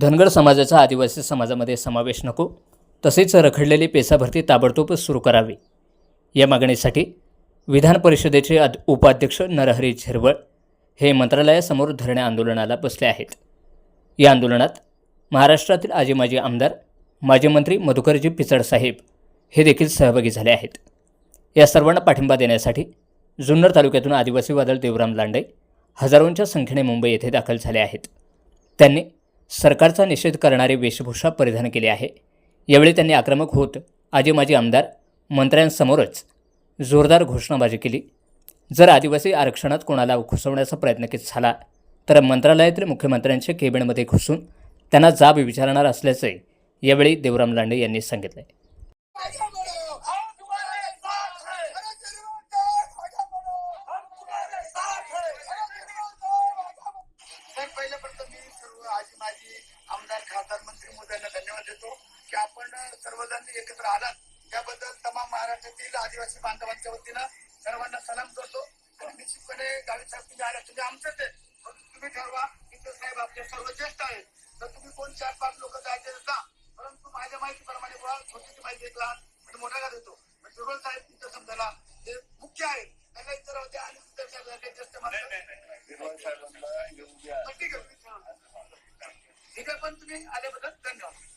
धनगर समाजाचा आदिवासी समाजामध्ये समावेश नको. तसेच रखडलेली पेसाभरती ताबडतोब सुरू करावी. या मागणीसाठी विधान परिषदेचे अद उपाध्यक्ष नरहरी झिरवळ हे मंत्रालयासमोर धरणे आंदोलनाला बसले आहेत. या आंदोलनात महाराष्ट्रातील आजी माजी आमदार माजी मंत्री मधुकरजी पिचडसाहेब हे देखील सहभागी झाले आहेत. या सर्वांना पाठिंबा देण्यासाठी जुन्नर तालुक्यातून आदिवासी वादळ देवराम लांडे हजारोंच्या संख्येने मुंबई येथे दाखल झाले आहेत. त्यांनी सरकारचा निषेध करणारी वेशभूषा परिधान केली आहे. यावेळी त्यांनी आक्रमक होत आजी माजी आमदार मंत्र्यांसमोरच जोरदार घोषणाबाजी केली. जर आदिवासी आरक्षणात कोणाला घुसवण्याचा प्रयत्न केला झाला तर मंत्रालयातील मुख्यमंत्र्यांच्या केबिनमध्ये घुसून त्यांना जाब विचारणार असल्याचे यावेळी देवराम लांडे यांनी सांगितले. आगे बढ़ो हम तुम्हारे साथ अरे जरूर तो आगे बढ़ो हम तुम्हारे साथ अरे जरूर तो आगे बढ़ो तर पहिलं प्रथम मी सर्व आजी माजी आमदार खासदार मंत्री मोदयांना धन्यवाद देतो की आपण सर्वजण एकत्र आलात. त्याबद्दल तमाम महाराष्ट्रातील आदिवासी बांधवांच्या वतीनं सर्वांना सलाम करतो. आणि निश्चितपणे गावी साहेब तुम्ही आला तुम्ही आमचंच आहे तुम्ही ठरवा इथं साहेब आपले सर्व ज्येष्ठ आहेत. तर तुम्ही कोण चार पाच लोक जायचे जा परंतु माझ्या माहितीप्रमाणे बुवा छोटीची माहिती एक लहान म्हणजे मोठा का देतो. जुगल साहेब तिथं समजायला ते मुख्य आहेत. त्यांना इतर होते आणि ठीक आहे. ठीक आहे पण तुम्ही आल्याबद्दल धन्यवाद.